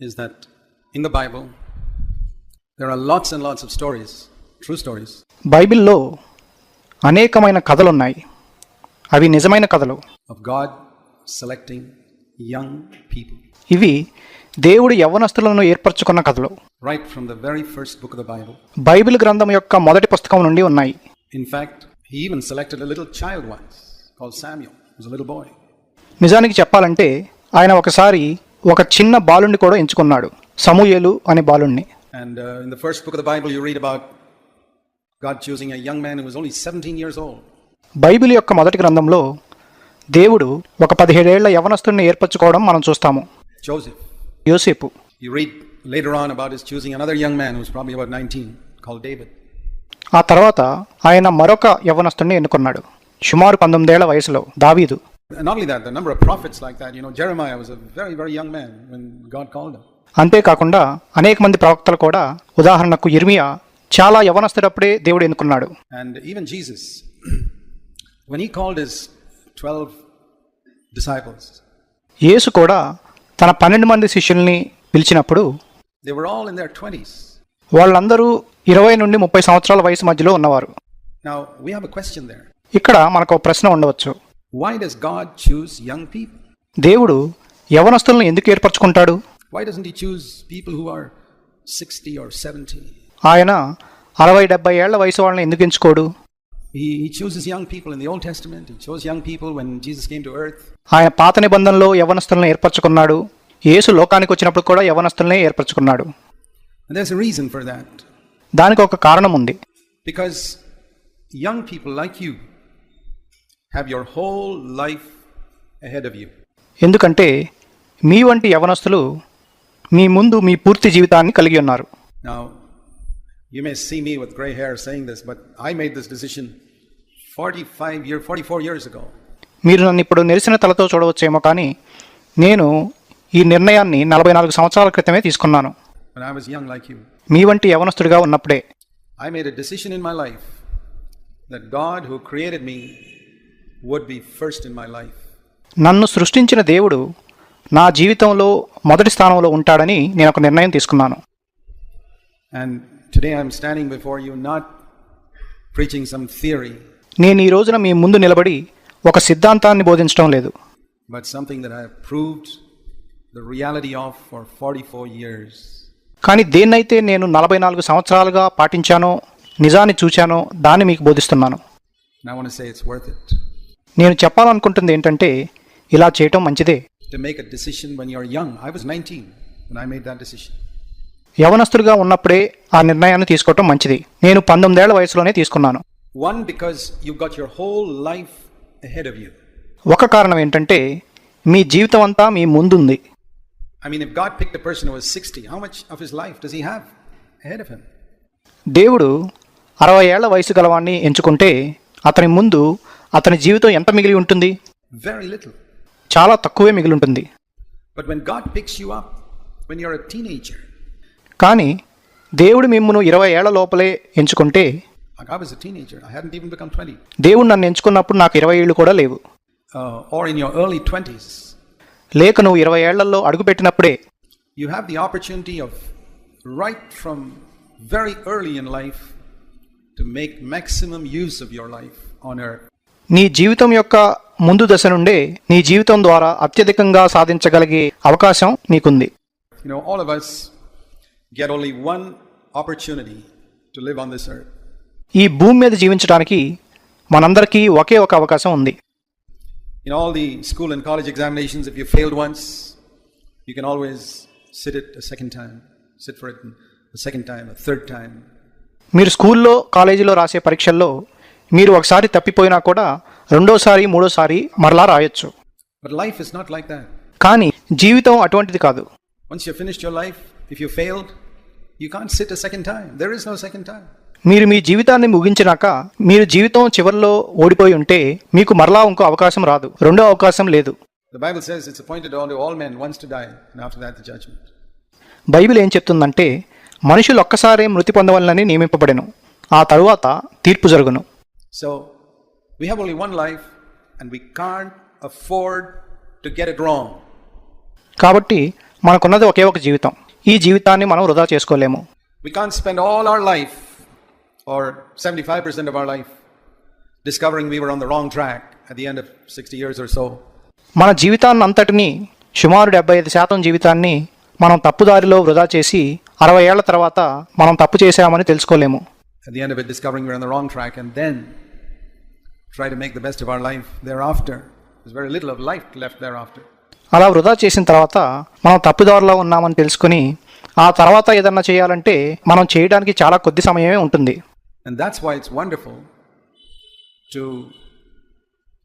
is that in the Bible, there are lots and lots of stories, true stories, బైబిల్లో అనేకమైన కథలున్నాయి అవి నిజమైన కథలు of God selecting young people. ఇవి దేవుడు యవ్వనస్తులను ఏర్పరచుకున్న కథలు Right from the very first book of the Bible. Bible గ్రంథం యొక్క మొదటి పుస్తకం నుండి ఉన్నాయి In fact, he even selected a little child once called Samuel, who was a little boy. నిజానికి చెప్పాలంటే ఆయన ఒకసారి ఒక చిన్న బాలుణ్ణి కూడా ఎంచుకున్నాడు. సమూయేలు అనే బాలుణ్ణి. And first book of the Bible you choosing young man who was only years Bible యొక్క మొదటి గ్రంథంలో దేవుడు ఒక 17 ఏళ్ళ యవనస్తుణ్ణి ఏర్పరచుకోవడం మనం చూస్తాము. జోసెఫ్ యోసేపు. You read later on choosing another young man who is probably about 19 called ఆ తర్వాత ఆయన మరొక యవనస్తుణ్ణి ఎన్నుకున్నాడు. సుమారు పంతొమ్మిదేళ్ళ వయసులో దావీదు. అంతేకాకుండా అనేక మంది ప్రవక్తలు కూడా ఉదాహరణకు ఇర్మియా చాలా యవనస్తుడప్పుడే దేవుడు ఎన్నుకున్నాడు. And even Jesus when he called his 12 disciples యేసు కూడా తన 12 మంది శిష్యుల్ని పిలిచినప్పుడు they were all in their 20స్ వాళ్ళందరూ 20 నుండి 30 సంవత్సరాల వయసు మధ్యలో ఉన్నవారు. Now we have a question ఇక్కడ మనకు ప్రశ్న ఉండవచ్చు. Why does God choose young people? దేవుడు యవనస్తులను ఎందుకు ఏర్పరచుకుంటాడు Why doesn't he choose people who are 60 or 70? ఆయన అరవై డెబ్బై ఏళ్ళ వయసు వాళ్ళని ఎందుకు ఎంచుకోడు He, chooses young people in the Old Testament. He chose young people when Jesus came to earth. ఆయన పాత నిబంధనలో యవనస్తులను ఏర్పరచుకున్నాడు యేసు లోకానికి వచ్చినప్పుడు కూడా యవనస్తులనే ఏర్పరచుకున్నాడు there's a reason for that. దానికి ఒక కారణం ఉంది Because young people like you have your whole life ahead of you ఎందుకంటే మీ వంటి యవనస్తులు మీ ముందు మీ పూర్తి జీవితాన్ని కలిగి ఉన్నారు. You may see me with grey hair saying this but I made this decision forty five year forty four years go మీరు నన్ను ఇప్పుడు నెరిసిన తలతో చూడవచ్చేమో కానీ నేను ఈ నిర్ణయాన్ని నలభై నాలుగు సంవత్సరాల క్రితమే తీసుకున్నాను. మీ వంటి యవనస్తుడిగా ఉన్నప్పుడే. I made a decision in my life that God who created me would be first in my life. నన్ను సృష్టించిన దేవుడు నా జీవితంలో మొదటి స్థానంలో ఉంటాడని నేను ఒక నిర్ణయం తీసుకున్నాను And today I'm standing before you not preaching some theory, నేను ఈ రోజున మీ ముందు నిలబడి ఒక సిద్ధాంతాన్ని బోధించడం లేదు but something that I have proved the reality of for 44 years. కానీ దేన్నైతే నేను నలభై నాలుగు సంవత్సరాలుగా పాటించానో నిజాన్ని చూచానో దాన్ని మీకు బోధిస్తున్నాను And I want to say it's worth it నేను చెప్పాలనుకుంటుంది ఏంటంటే ఇలా చేయటం మంచిదే. యవనస్తులుగా ఉన్నప్పుడే ఆ నిర్ణయాన్ని తీసుకోవటం మంచిది. నేను పంతొమ్మిదేళ్ళ వయసులోనే తీసుకున్నాను. One because your whole life ఒక కారణం ఏంటంటే మీ జీవితం అంతా మీ ముందుంది. దేవుడు అరవై ఏళ్ళ వయసు గలవాణ్ణి ఎంచుకుంటే అతని ముందు అతని జీవితం ఎంత మిగిలి ఉంటుంది? చాలా తక్కువే మిగిలి ఉంటుంది. కానీ దేవుడు మిమ్మను ఇరవై ఏళ్ళ లోపలే ఎంచుకుంటే దేవుడు నన్ను ఎంచుకున్నప్పుడు నాకు ఇరవై ఏళ్ళు కూడా లేవు. లేక నువ్వు ఇరవై ఏళ్ళలో అడుగుపెట్టినప్పుడే you have the opportunity of right from very early in life to make maximum use of your life on earth నీ జీవితం యొక్క ముందు దశ నుండే నీ జీవితం ద్వారా అత్యధికంగా సాధించగలిగే అవకాశం నీకుంది. You know all of us get only one opportunity to live on this earth. ఈ భూమి మీద జీవించడానికి మనందరికీ ఒకే ఒక అవకాశం ఉంది. In all the school and college examinations if you failed once you can always sit it a second time sit for it second time third time మీరు స్కూల్లో కాలేజీలో రాసే పరీక్షల్లో మీరు ఒకసారి తప్పిపోయినా కూడా రెండోసారి మూడోసారి మరలా రాయొచ్చు. లైఫ్ ఇస్ నాట్ లైక్ కానీ జీవితం అటువంటిది కాదు. Finish your life if you failed you can't sit a second time there is second time మీరు మీ జీవితాన్ని ముగించినాక మీరు జీవితం చివరిలో ఓడిపోయి ఉంటే మీకు మరలా ఇంకో అవకాశం రాదు. రెండో అవకాశం లేదు. బైబిల్ ఏం చెప్తుందంటే మనుషులు ఒక్కసారే మృతి పొందవలనని నియమింపబడెను. ఆ తరువాత తీర్పు జరుగును. So we have only one life and we can't afford to get it wrong కాబట్టి మనకున్నది ఒకే ఒక జీవితం. ఈ జీవితాన్ని మనం వృధా చేసుకోలేము. We can't spend all our life or 75% of our life discovering we were on the wrong track at the end of 60 years or so మన జీవితాన్ని అంతటిని సుమారు డెబ్బై ఐదు శాతం జీవితాన్ని మనం తప్పుదారిలో వృధా చేసి అరవై ఏళ్ళ తర్వాత మనం తప్పు చేశామని తెలుసుకోలేము. అలా వృధా చేసిన తర్వాత మనం తప్పుదారిలో ఉన్నామని తెలుసుకుని ఆ తర్వాత ఏదన్నా చేయాలంటే మనం చేయడానికి చాలా కొద్ది సమయమే ఉంటుంది. And that's why it's wonderful to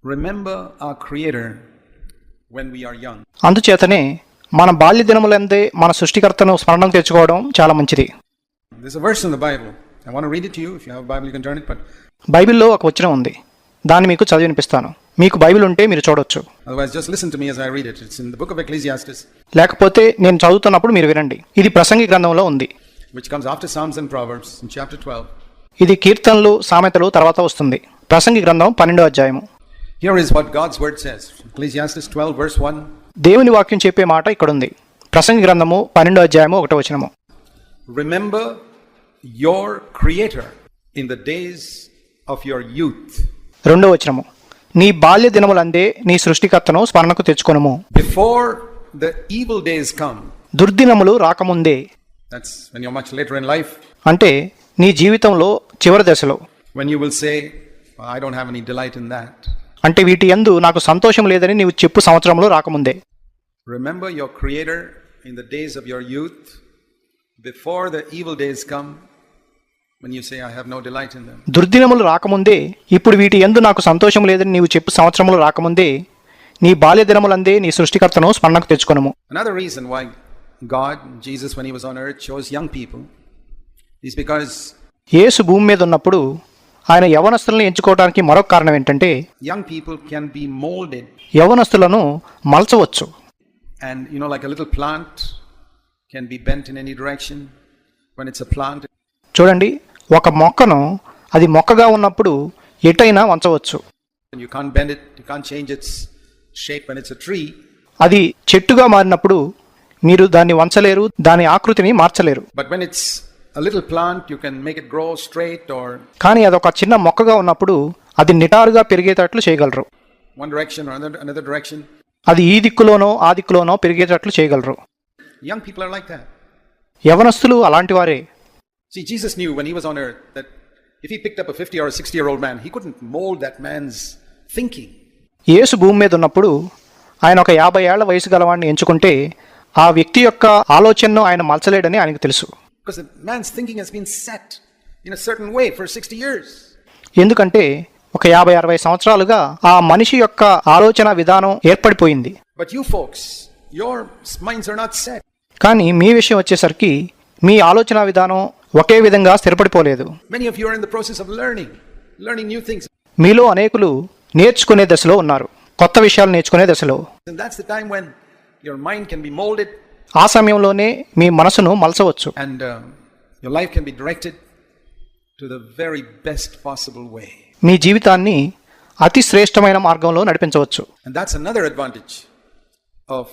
remember ఆ creator when we are young అందుచేతనే మన బాల్య దినములందే మన సృష్టికర్తను స్మరణం తెచ్చుకోవడం చాలా మంచిది. బైబిల్లో ఒక వచనం ఉంది. దాన్ని మీకు చదివినిపిస్తాను. మీకు బైబిల్ ఉంటే మీరు చూడొచ్చు. లేకపోతే నేను చదువుతున్నప్పుడు మీరు వినండి. ఇది ప్రసంగి గ్రంథంలో ఉంది. ఇది కీర్తనలు సామెతలు తర్వాత వస్తుంది. ప్రసంగి గ్రంథం పన్నెండో అధ్యాయము. Here is what God's word says. Ecclesiastes 12, verse 1. దేవుని వాక్యం చెప్పే మాట ఇక్కడ ఉంది ప్రసంగ గ్రంథము పన్నెండో అధ్యాయము ఒకటో వచనము. Remember your creator in the days of your youth రెండో వచనము. నీ బాల్య దినములందే నీ సృష్టికర్తను స్మరణకు తెచ్చుకొనము. Before the evil days come దుర్దినములు రాకముందే. That's when you much later in life అంటే నీ జీవితంలో చివరి దశలో. When you will say I don't have any delight in that అంటే వీటి ఎందు నాకు సంతోషం లేదని నీవు చెప్పు సంవత్సరంలో రాకముందే. Remember your Creator in the days of your youth, before the evil days come, when you say, I have no delight in them. దుర్దినములు రాకముందే ఇప్పుడు వీటి యందు నాకు సంతోషం లేదని నీవు చెప్పు సంవత్సరములు రాకముందే నీ బాల్య దినములందే నీ సృష్టికర్తను స్మరణకు తెచ్చుకొనుము Another reason why God, Jesus, when he was on earth, chose young people is because యేసు భూమి మీద ఉన్నప్పుడు ఆయన యవనస్తులను ఎంచుకోవడానికి మరొక కారణం ఏంటంటే young people can be molded. యవనస్తులను మలచవచ్చు And you know, like a little plant can be bent in any direction. When it's a plant, చూడండి ఒక మొక్కను అది మొక్కగా ఉన్నప్పుడు ఎటైనా వంచవచ్చు you can't bend it, you can't change its shape when it's a tree. అది చెట్టుగా మారినప్పుడు మీరు దాన్ని వంచలేరు దాని ఆకృతిని మార్చలేరు But when it's a little plant, you can make it grow straight or కానీ అదొక చిన్న మొక్కగా ఉన్నప్పుడు అది నిటారుగా పెరిగేటట్లు చేయగలరు one direction or another, another direction. అది ఈ దిక్కులోనో ఆ దిక్కులోనో పెరిగేటట్లు చేయగలరు. యంగ్ పీపుల్ లైక్ దట్ యవనస్తులు అలాంటి వారే. Jesus knew when he was that if he picked up 50 or 60 year old man he couldn't mould that man's thinking యేసు భూమి మీద ఉన్నప్పుడు ఆయన ఒక యాభై ఏళ్ళ వయసు గలవాడిని ఎంచుకుంటే ఆ వ్యక్తి యొక్క ఆలోచనను ఆయన మలచలేడని ఆయనకు తెలుసు. ఎందుకంటే ఒక యాభై అరవై సంవత్సరాలుగా ఆ మనిషి యొక్క ఆలోచన విధానం ఏర్పడిపోయింది. కానీ మీ విషయం వచ్చేసరికి మీ ఆలోచన విధానం ఒకే విధంగా స్థిరపడిపోలేదు. మీలో అనేకులు నేర్చుకునే దశలో ఉన్నారు. కొత్త విషయాలు నేర్చుకునే దశలో. ఆ సమయంలోనే మీ మనసును మలచవచ్చు. And your life can be directed to the very best possible way మీ జీవితాన్ని అతి శ్రేష్టమైన మార్గంలో నడిపించవచ్చు. That's another advantage of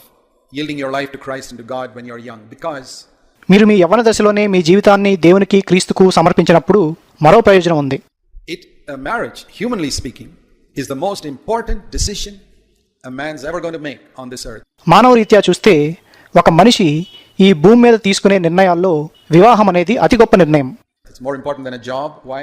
yielding your life to Christ and God when your young because మీరు మీ యవ్వన దశలోనే మీ జీవితాన్ని దేవునికి క్రీస్తుకు సమర్పించినప్పుడు మరో ప్రయోజనం ఉంది. It marriage humanly speaking is the most important decision మానవ రీత్యా చూస్తే ఒక మనిషి ఈ భూమి మీద తీసుకునే నిర్ణయాల్లో వివాహం అనేది అతి గొప్ప నిర్ణయం. It's more important than job why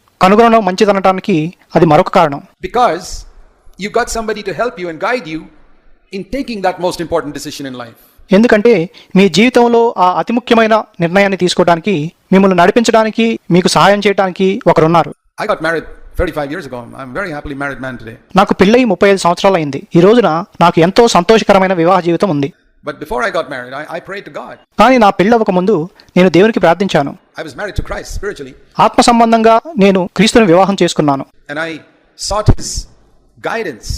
కనుగొనడం మంచిది మంచిదనటానికి అది మరొక కారణం. Because you got somebody to help you and guide you in taking that most important decision in life ఎందుకంటే మీ జీవితంలో ఆ అతి ముఖ్యమైన నిర్ణయాన్ని తీసుకోవడానికి మిమ్మల్ని నడిపించడానికి మీకు సహాయం చేయడానికి ఒకరు ఉన్నారు I got marriage 35 years ago I am very నాకు పెళ్ళై 35 సంవత్సరాలు అయ్యింది ఈ రోజున నాకు ఎంతో సంతోషకరమైన వివాహ జీవితం ఉంది. But before I got married, I, I prayed to God. కానీ నా పెళ్ళవక ముందు నేను దేవునికి ప్రార్థించాను I was married to Christ spiritually, ఆత్మ సంబంధంగా నేను క్రీస్తుని వివాహం చేసుకున్నాను and I sought His guidance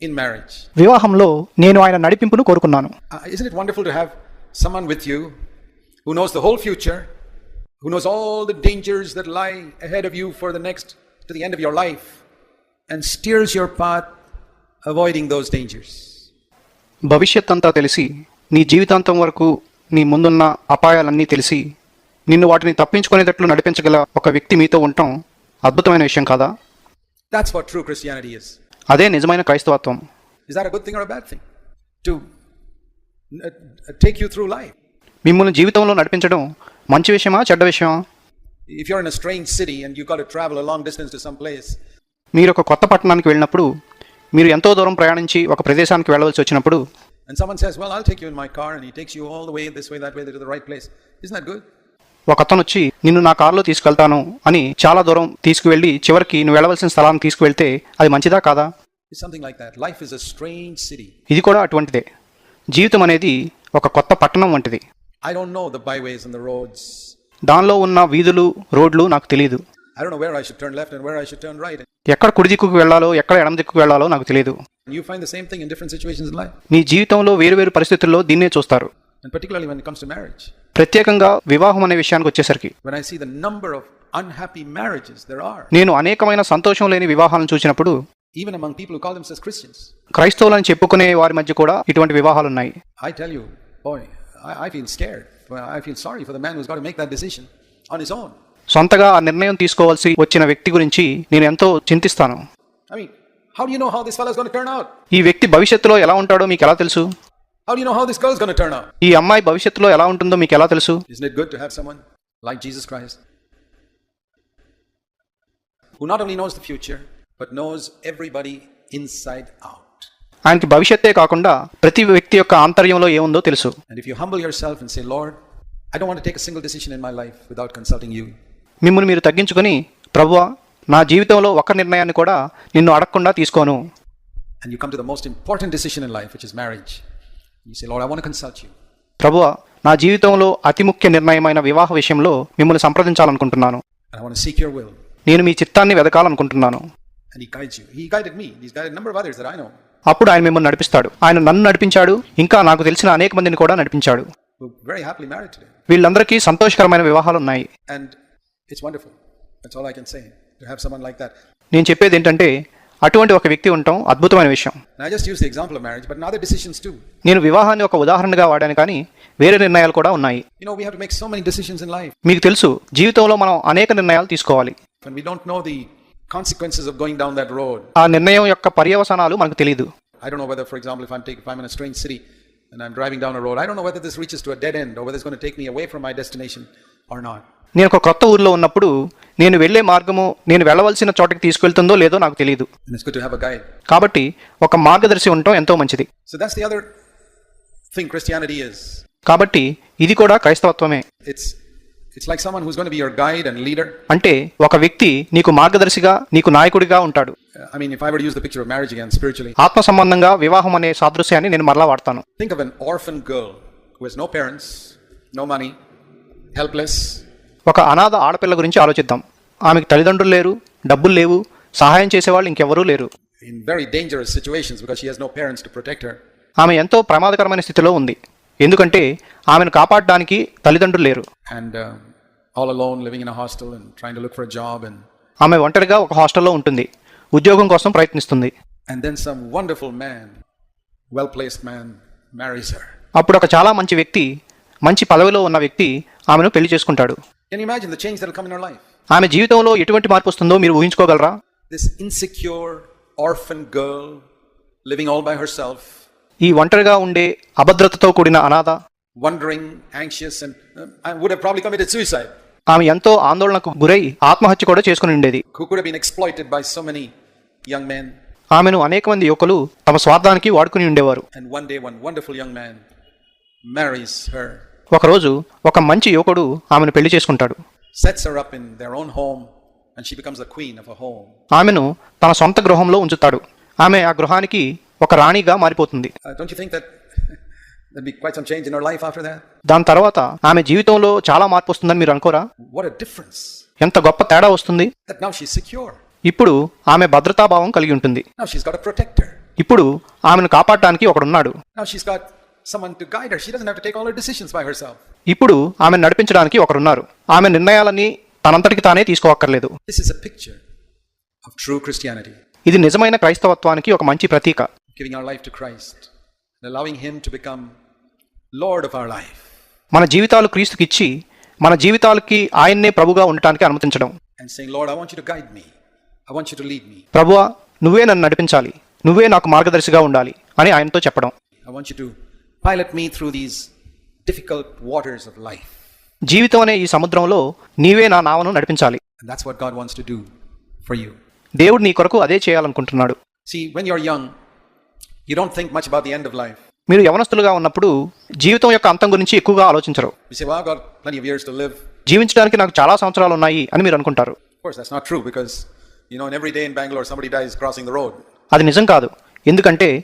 in marriage. వివాహంలో నేను ఆయన నడిపింపును కోరుకున్నాను Uh, isn't it wonderful to have someone with you who knows the whole future, who knows all the dangers that lie ahead of you for the next, to the end of your life, and steers your path, avoiding those dangers? భవిష్యత్తంతా తెలిసి నీ జీవితాంతం వరకు నీ ముందున్న అపాయాలన్నీ తెలిసి నిన్ను వాటిని తప్పించుకునేటట్లు నడిపించగల ఒక వ్యక్తి మీతో ఉండటం అద్భుతమైన విషయం కాదా? దాట్స్ వాట్ ట్రూ క్రిస్టియానిటీ అదే నిజమైన క్రైస్తవత్వం. To take you through life మిమ్మల్ని జీవితంలో నడిపించడం మంచి విషయమా చెడ్డ విషయమా? If you are city and you got travel long distance to place మీరు ఒక కొత్త పట్టణానికి వెళ్ళినప్పుడు మీరు ఎంతో దూరం ప్రయాణించి ఒక ప్రదేశానికి వెళ్ళవలసి వచ్చినప్పుడు ఒక అతను వచ్చి నిన్ను నా కార్లో తీసుకెళ్తాను అని చాలా దూరం తీసుకువెళ్ళి చివరికి నువ్వు వెళ్ళవలసిన స్థలాన్ని తీసుకువెళ్తే అది మంచిదా కాదా? ఇది కూడా అటువంటిదే. జీవితం అనేది ఒక కొత్త పట్టణం వంటిది. దానిలో ఉన్న వీధులు రోడ్లు నాకు తెలియదు ఎక్కడ కుడి దిక్కుకు వెళ్ళాలో ఎక్కడ ఎడమ దిక్కు వెళ్ళాలో నాకు తెలియదు మీ జీవితంలో వేరు వేరు పరిస్థితుల్లో దీన్నే చూస్తారు. ప్రత్యేకంగా వివాహం అనే విషయానికి వచ్చేసరికి నేను అనేకమైన సంతోషం లేని వివాహాలను చూసినప్పుడు even among people call them Christians క్రైస్తవులని చెప్పుకునే వారి మధ్య కూడా ఇటువంటి వివాహాలు ఉన్నాయి I tell you boy I feel scared I feel sorry for the man who's got make that decision on his own సొంతగా ఆ నిర్ణయం తీసుకోవాల్సి వచ్చిన వ్యక్తి గురించి నేను ఎంతో చింతిస్తాను. ఈ వ్యక్తి భవిష్యత్తులో ఎలా ఉంటాడో మీకు ఎలా తెలుసు? ఈ అమ్మాయి భవిష్యత్తులో ఎలా ఉంటుందో మీకు ఎలా తెలుసు? ఆయనకి భవిష్యత్ కాకుండా ప్రతి వ్యక్తి యొక్క ఆంతర్యంలో ఏముందో తెలుసు. And if you humble yourself and Lord I don't take single decision in life without consulting you మిమ్మల్ని మీరు తగ్గించుకొని ప్రభువ నా జీవితంలో ఒక నిర్ణయాన్ని కూడా నిన్ను అడగకుండా తీసుకోను. And you the most important decision life which is marriage you ప్రభువ నా జీవితంలో అతి ముఖ్య నిర్ణయమైన వివాహ విషయంలో మిమ్మల్ని సంప్రదించాలనుకుంటున్నాను. నేను మీ చిత్తాన్ని వెదకాలనుకుంటున్నాను. And he guides you he అప్పుడు ఆయన మిమ్మల్ని నడిపిస్తాడు. ఆయన నన్ను నడిపించాడు. ఇంకా నాకు తెలిసిన అనేక మందిని కూడా నడిపించాడు. వీళ్ళందరికీ సంతోషకరమైన వివాహాలు ఉన్నాయి. And it's wonderful that's all I can say you have some like that నేను చెప్పేది ఏంటంటే అటువంటి ఒక వ్యక్తి ఉంటాం అద్భుతమైన విషయం. I just use example marriage but another decisions too నేను వివాహాన్ని ఒక ఉదాహరణగా వాడాను కానీ వేరే నిర్ణయాలు కూడా ఉన్నాయి. You know we have make so many decisions in మీకు తెలుసు జీవితంలో మనం అనేక నిర్ణయాలు తీసుకోవాలి. And don't know the consequences of going down that road ఆ నిర్ణయం యొక్క పర్యవసనాలు మనకు తెలియదు I don't know for example if I take 5 minutes train Siri down road I don't know whether this reaches dead end or whether it's going to from my destination or నేను ఒక కొత్త ఊర్లో ఉన్నప్పుడు నేను వెళ్ళే మార్గము నేను వెళ్ళవలసిన చోటకి తీసుకెళ్తుందో లేదో నాకు తెలియదు కాబట్టి ఒక మార్గదర్శి ఉండటం ఎంతో మంచిది. కాబట్టి ఇది కూడా క్రైస్తవత్వమే. అంటే ఒక వ్యక్తి నీకు మార్గదర్శిగా నీకు నాయకుడిగా ఉంటాడు. ఆత్మ సంబంధంగా వివాహం అనే సాదృశ్యాన్ని నేను మరలా వాడతాను. హెల్ప్లెస్ ఒక అనాథ ఆడపిల్ల గురించి ఆలోచిద్దాం ఆమెకు తల్లిదండ్రులు లేరు డబ్బులు లేవు సహాయం చేసేవాళ్ళు ఇంకెవరూ లేరు in very dangerous situations because she has no parents to protect her. ఆమె ఎంతో ప్రమాదకరమైన స్థితిలో ఉంది ఎందుకంటే ఆమెను కాపాడడానికి తల్లిదండ్రులు లేరు And uh, all alone, living in a hostel and trying to look for a job. And, ఆమె ఒంటరిగా ఒక హాస్టల్లో ఉంటుంది ఉద్యోగం కోసం ప్రయత్నిస్తుంది and then some wonderful man, well placed man, marries her. అప్పుడు ఒక చాలా మంచి వ్యక్తి మంచి పదవిలో ఉన్న వ్యక్తి ఆమెను పెళ్ళి చేసుకుంటాడు ఆమె జీవితంలో ఎటువంటి మార్పు వస్తుందో మీరు ఊహించుకోగలరా? This insecure orphan girl living all by herself ఈ ఒంటరిగా ఉండే అభద్రతతో కూడిన అనాథ. Wandering anxious and would have probably committed suicide ఆమె ఎంతో ఆందోళనకు గురై ఆత్మహత్య కూడా చేసుకుని ఉండేది. Who could have been exploited by so many young men ఆమెను అనేక మంది యువకులు తమ స్వార్థానికి వాడుకుని ఉండేవారు. And one day one wonderful young man marries her ఒకరోజు ఒక మంచి యువకుడు ఆమెను పెళ్ళి చేసుకుంటాడు. ఆమెను తన సొంత గృహంలో ఉంచుతాడు. ఆమె ఆ గృహానికి ఒక రాణిగా మారిపోతుంది. దాని తర్వాత ఆమె జీవితంలో చాలా మార్పు వస్తుందని మీరు అనుకోరా? ఎంత గొప్ప తేడా వస్తుంది. ఇప్పుడు ఆమె భద్రతాభావం కలిగి ఉంటుంది. ఇప్పుడు ఆమెను కాపాడటానికి ఒకడున్నాడు. Someone to guide her. She doesn't have to take all her decisions by herself. ఇప్పుడు ఆమెను నడిపించడానికి ఒకరున్నారు ఆమె నిర్ణయాలని తనంతటికి తానే తీసుకోవక్కర్లేదు This is a picture of true Christianity, ఇది నిజమైన క్రైస్తవత్వానికి ఒక మంచి ప్రతీక giving our life to Christ and allowing Him to become Lord of our life. మన జీవితాలు క్రీస్తుకిచ్చి మన జీవితాలకి ఆయన్నే ప్రభుగా ఉండటానికి అనుమతించడం and saying, Lord, I want you to guide me. I want you to lead me. ప్రభువా నువ్వే నన్ను నడిపించాలి నువ్వే నాకు మార్గదర్శిగా ఉండాలి అని ఆయనతో చెప్పడం I want you to pilot me through these difficult waters of life జీవితం అనే ఈ సముద్రంలో నీవే నా నావను నడిపించాలి. That's what God wants to do దేవుడు నీ కొరకు అదే చేయాలనుకుంటున్నాడు. See when you are young you think much about end of మీరు యవనస్తులుగా ఉన్నప్పుడు జీవితం యొక్క అంతం గురించి ఎక్కువగా ఆలోచించరు. జీవించడానికి నాకు చాలా సంవత్సరాలు ఉన్నాయి అని మీరు అనుకుంటారు. అది నిజం కాదు. ఎందుకంటే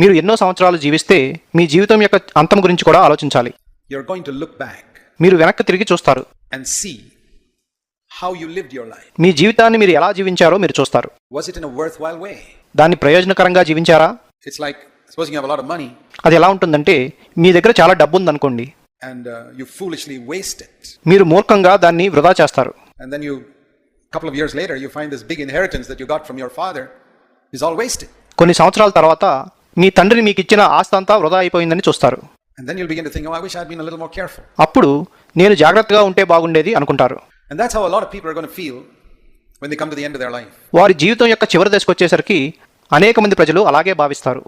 మీరు ఎన్నో సంవత్సరాలు జీవిస్తే మీ జీవితం యొక్క అంతం గురించి కూడా ఆలోచించాలి. మీరు వెనక్కి తిరిగి చూస్తారు. మీ జీవితాన్ని మీరు ఎలా జీవించారో మీరు చూస్తారు. దాన్ని ప్రయోజనకరంగా జీవించారా? అది ఎలా ఉంటుందంటే మీ దగ్గర చాలా డబ్బు ఉంది ఉందనుకోండి మీరు మూర్ఖంగా దాన్ని వృధా చేస్తారు. ఇస్ ఆల్ కొన్ని సంవత్సరాల తర్వాత మీ తండ్రి మీకు ఇచ్చిన ఆస్తి అంతా వృధా అయిపోయిందని చూస్తారు. అప్పుడు నేను జాగ్రత్తగా ఉంటే బాగుండేది అనుకుంటారు. వారి జీవితం యొక్క చివరి దశకు వచ్చేసరికి అనేక మంది ప్రజలు అలాగే భావిస్తారు.